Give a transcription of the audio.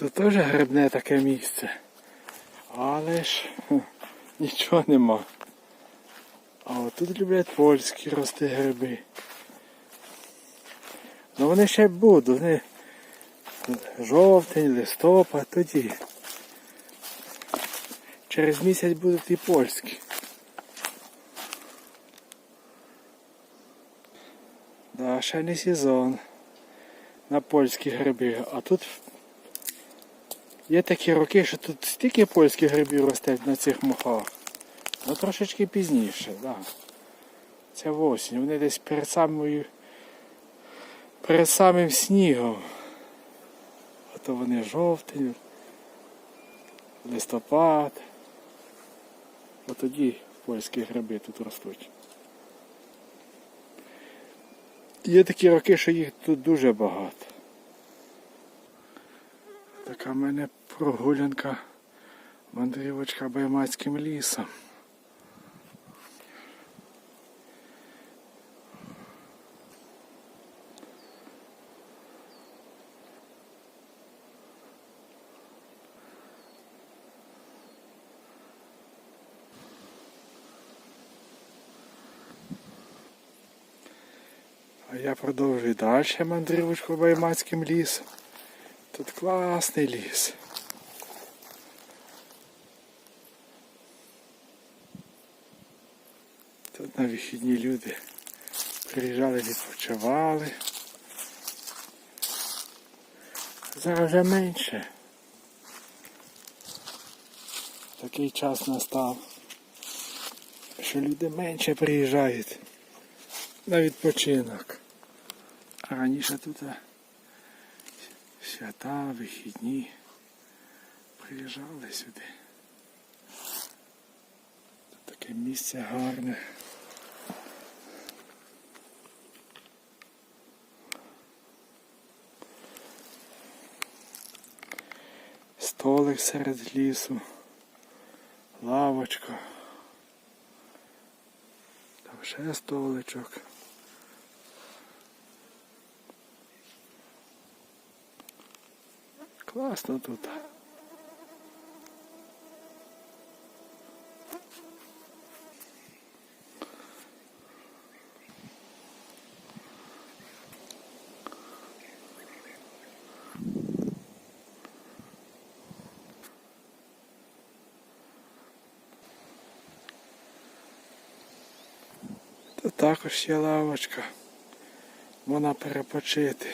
Тут теж грибне таке місце. Але ж нічого нема. А тут люблять польські рости гриби. Ну вони ще будуть, вони жовтень, листопад, тоді. Через місяць будуть і польські. Да, ще не сезон на польські гриби. А тут є такі роки, що тут стільки польських грибів ростуть на цих мохах. Ну трошечки пізніше, да. Це в осінь. Вони десь перед самою перед самим снігом. А то вони жовтень, листопад. От тоді польські гриби тут ростуть. Є такі роки, що їх тут дуже багато. Така в мене прогулянка, мандрівочка Баймацьким лісом. А я продовжую далі мандрівочку Баймацьким лісом. Тут класний ліс. Тут на вихідні люди приїжджали, відпочивали. Зараз вже менше. Такий час настав, що люди менше приїжджають на відпочинок. А раніше тут а, свята, вихідні приїжджали сюди. Тут таке місце гарне. Столик серед лісу, лавочка. Там ще столичок. Класно тут. Також є лавочка. Можна перепочити.